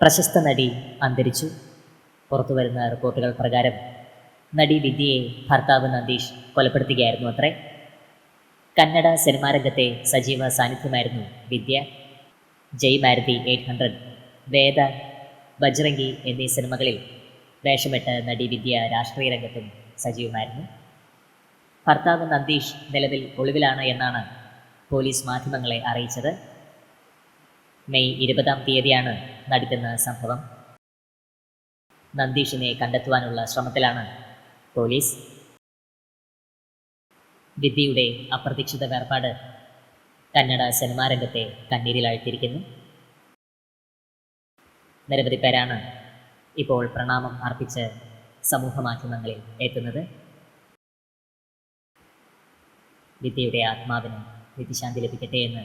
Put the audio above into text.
പ്രശസ്ത നടി അന്തരിച്ചു. പുറത്തുവരുന്ന റിപ്പോർട്ടുകൾ പ്രകാരം നടി വിദ്യയെ ഭർത്താവ് നന്ദീഷ് കൊലപ്പെടുത്തുകയായിരുന്നു അത്രേ. കന്നഡ സിനിമാ രംഗത്തെ സജീവ സാന്നിധ്യമായിരുന്നു വിദ്യ. ജയ് മാരുതി എയ്റ്റ് ഹൺഡ്രഡ് വേദ ബജ്രംഗി എന്നീ സിനിമകളിൽ വേഷമിട്ട നടി വിദ്യ രാഷ്ട്രീയ രംഗത്തും സജീവമായിരുന്നു. ഭർത്താവ് നന്ദീഷ് നിലവിൽ ഒളിവിലാണ് എന്നാണ് പോലീസ് മാധ്യമങ്ങളെ അറിയിച്ചത്. മെയ് ഇരുപതാം തീയതിയാണ് നടക്കുന്ന സംഭവം. നന്ദീഷിനെ കണ്ടെത്തുവാനുള്ള ശ്രമത്തിലാണ് പോലീസ്. വിദ്യയുടെ അപ്രതീക്ഷിത വേർപാട് കന്നഡ സിനിമാ രംഗത്തെ കണ്ണീരിലാഴ്ത്തിയിരിക്കുന്നു. നിരവധി പേരാണ് ഇപ്പോൾ പ്രണാമം അർപ്പിച്ച് സമൂഹ മാധ്യമങ്ങളിൽ എത്തുന്നത്. വിദ്യയുടെ ആത്മാവിന് നിത്യശാന്തി ലഭിക്കട്ടെ എന്ന്